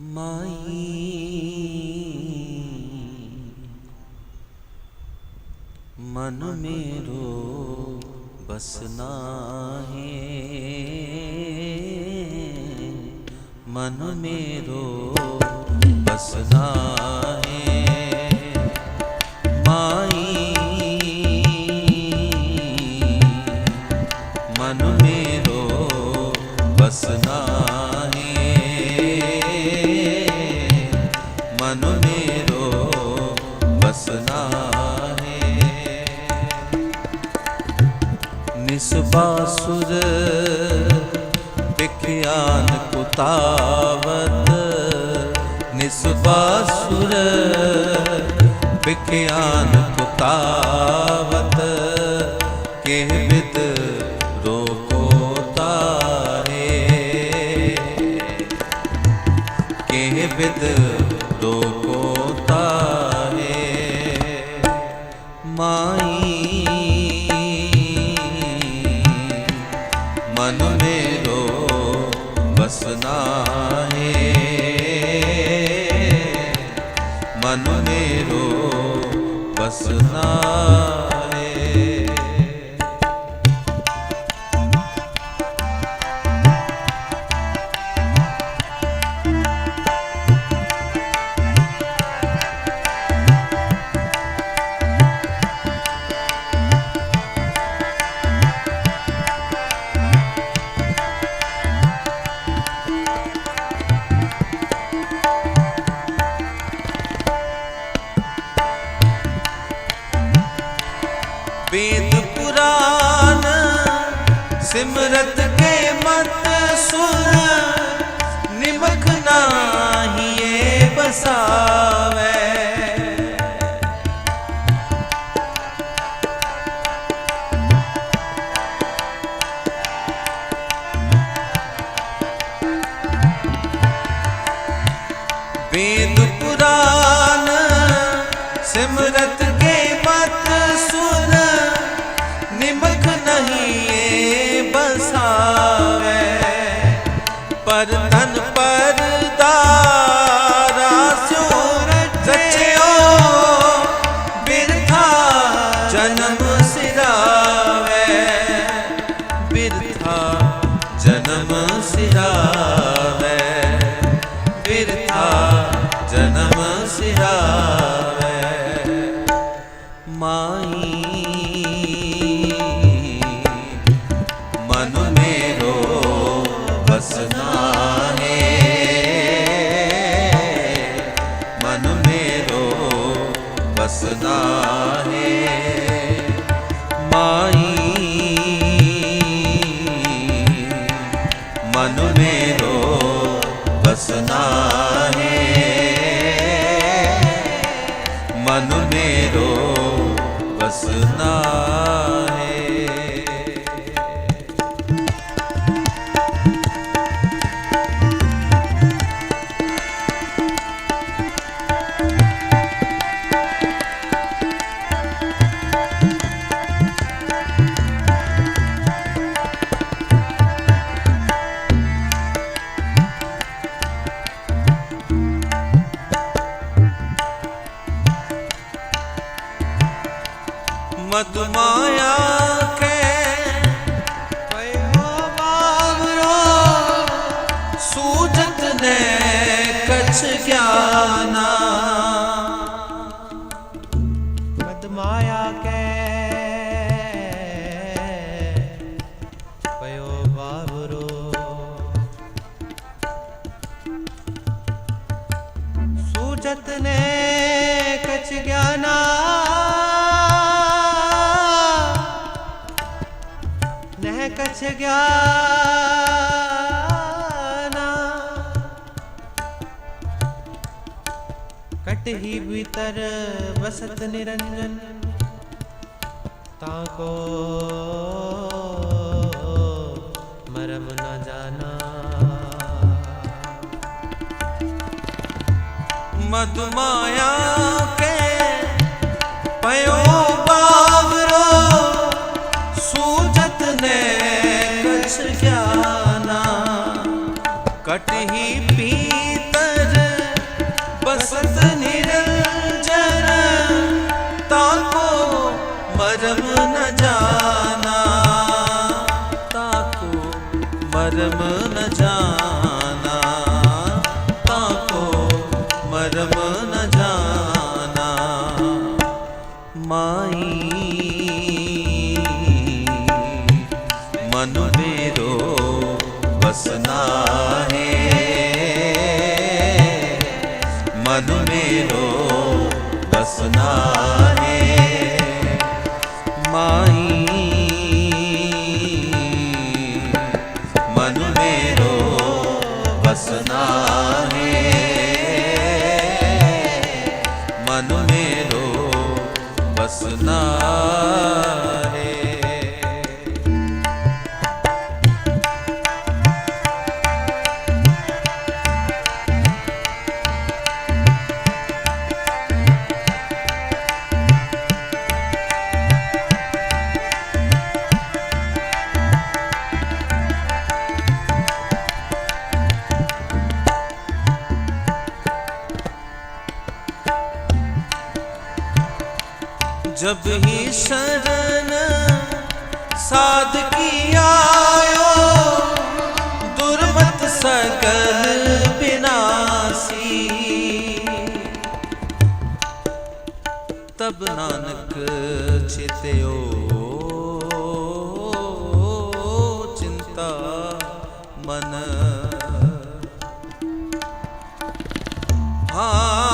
ਮਾਈ ਮਨ ਮੇਰੋ ਬਸਨਾ ਹੈ। ਮਨ ਮੇਰੋ ਬਸਨਾ ਨਿਸਬਾਸੁਰ ਵਿਖਿਆਨ ਕੁਤਾਵਤ ਨਿਸਬਾਸੁਰ ਵਿਖਿਆਨ ਕੁਤਾਵਤ ਕਿਹ ਵਿਦ ਰੋਕੋ ਤਾਰੇ ਕਿਹ ਵਿਦ ਰੋਕੋ ਤਾਰੇ ਮਾਈ ਬਸਨਾ ਸਿਮਰਤ সিরা ਵਾਸਨਾ ਪਦਮਾਇਆ ਤਿਸ ਗਿਆਨਾ ਕਟਹੀ ਵਸਤ ਨਿਰੰਜਨ ਤਾਂ ਕੋ ਮਰਮ ਨਾ ਜਾਣਾ ਮਦ ਮਾਇਆ people. ਵਾਸਨਾ ਹੈ ਮਨ ਮੇਰੋ ਵਸਨਾ जब ही शरण साध की आयो दुर्मत सकल बिनासी तब नानक चित्यो चिंता मन हाँ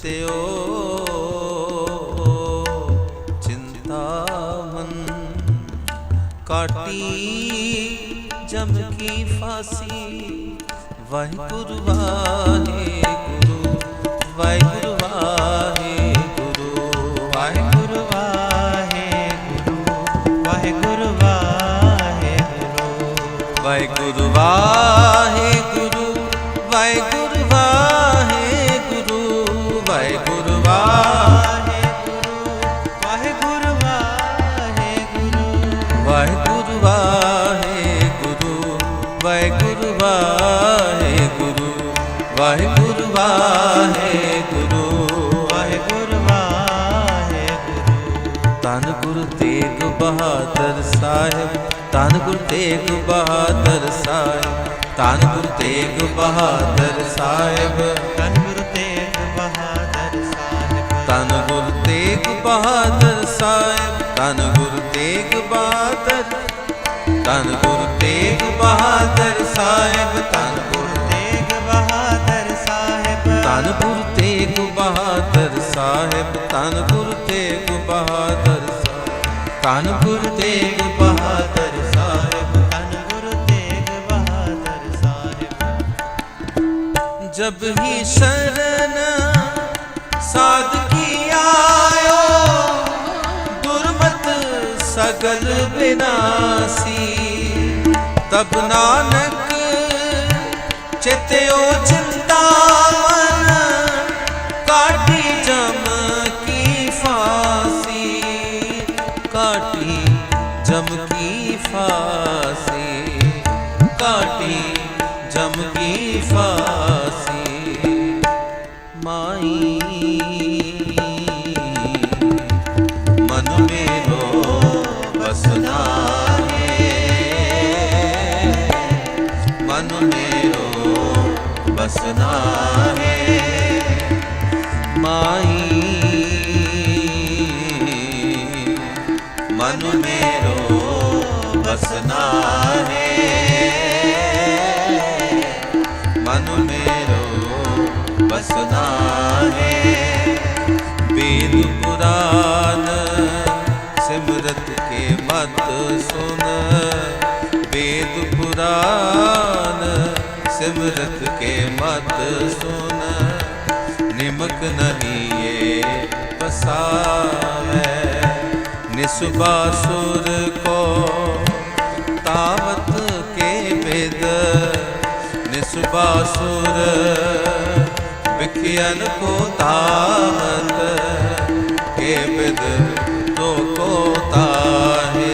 ਚੇਤਿਓ ਚਿੰਤਾਮਨ ਕਾਟੀ ਜਮ ਕੀ ਫਾਸੀ ਵਾਹਿਗੁਰੂ ਵਾਹਿਗੁਰੂ ਵਾਹਿਗੁਰੂ ਵਾਹਿਗੁਰੂ ਵਾਹਿਗੁਰੂ ਵਾਹਿਗੁਰੂ ਵਾਹਿਗੁਰੂ ਵਾਹਿਗੁਰੂ ਵਾਹਿਗੁਰੂ ਵਾਹਿਗੁਰੂ ਵਾਹਿਗੁਰੂ ਵਾਹਿਗੁਰੂ ਵਾਹਿਗੁਰੂ ਵਾਹਿਗੁਰੂ ਵਾਹਿਗੁਰੂ ਵਾਹਿਗੁਰੂ ਵਾਹਿਗੁਰੂ। ਧੰਨ ਗੁਰੂ ਤੇਗ ਬਹਾਦਰ ਸਾਹਿਬ ਧੰਨ ਗੁਰੂ ਤੇਗ ਬਹਾਦਰ ਸਾਹਿਬ ਧੰਨ ਗੁਰੂ ਤੇਗ ਬਹਾਦਰ ਸਾਹਿਬ। ਧੰਨ ਗੁਰੂ ਤੇਗ ਬਹਾਦਰ ਸਾਹਿਬ। ਧੰਨ ਗੁਰੂ ਤੇਗ ਬਹਾਦਰ ਸਾਹਿਬ ਧੰਨ ਗੁਰੂ ਤੇਗ ਬਹਾਦਰ ਧੰਨ ਗੁਰ ਤੇਗ ਬਹਾਦਰ ਸਾਹਿਬ ਧੰਨ ਗੁਰ ਤੇਗ ਬਹਾਦਰ ਸਾਹਿਬ। ਧੰਨ ਗੁਰ ਤੇਗ ਬਹਾਦਰ ਸਾਹਿਬ ਧੰਨ ਗੁਰ ਤੇਗ ਬਹਾਦਰ ਧੰਨ ਗੁਰ ਤੇਗ ਬਹਾਦਰ ਸਾਹਿਬ ਧੰਨ ਗੁਰ ਤੇਗ ਬਹਾਦਰ ਸਾਹਿਬ। ਜਬ ਹੀ ਸ਼ਰਨ ਸਾਧ ਕੀਆ सगल विनाशी तब नानक चित्यो चिंता सिमरत के मत सुन निमक नहीं ये बसावे निसुबासुर को तावत के वेद निसुबासुर विखियन को तावत के विद तो को ताहे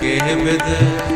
के विद